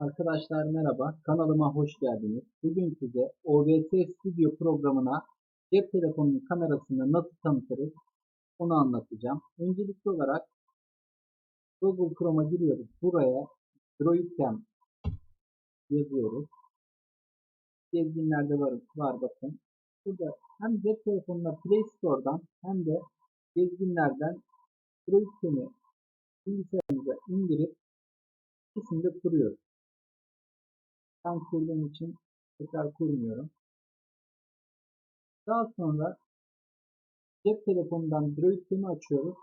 Arkadaşlar merhaba, kanalıma hoş geldiniz. Bugün size OBS Studio programına cep telefonunun kamerasını nasıl tanıtırız onu anlatacağım. Öncelikli olarak Google Chrome'a giriyoruz. Buraya DroidCam yazıyoruz. Gezginlerde var, var bakın. Burada hem cep telefonuna Play Store'dan hem de gezginlerden DroidCam'i bilgisayarımıza indirip ikisini de kuruyoruz. Ben kurduğum için tekrar kurmuyorum. Daha sonra cep telefonundan DroidCam'i açıyoruz.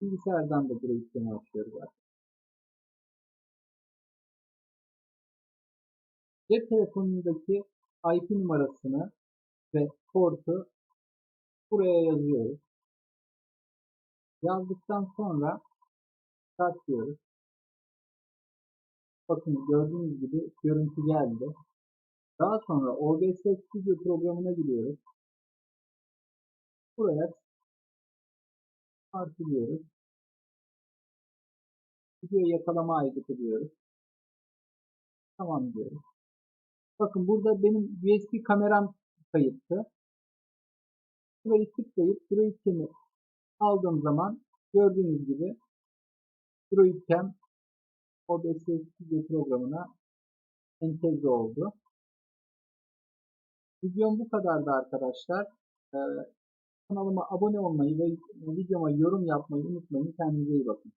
Bilgisayardan da DroidCam'i açıyoruz. Cep telefonundaki IP numarasını ve portu buraya yazıyoruz. Yazdıktan sonra start diyoruz. Bakın gördüğünüz gibi görüntü geldi. Daha sonra OBS Studio programına giriyoruz. Buraya artılıyoruz. Video yakalama aygıtı diyoruz. Tamam diyoruz. Bakın burada benim USB kameram kayıttı. Burayı tıklayıp DroidCam'i aldığım zaman gördüğünüz gibi DroidCam OBS Studio programına entegre oldu. Videom bu kadardı arkadaşlar. Ee, kanalıma abone olmayı ve videoma yorum yapmayı unutmayın. Kendinize iyi bakın.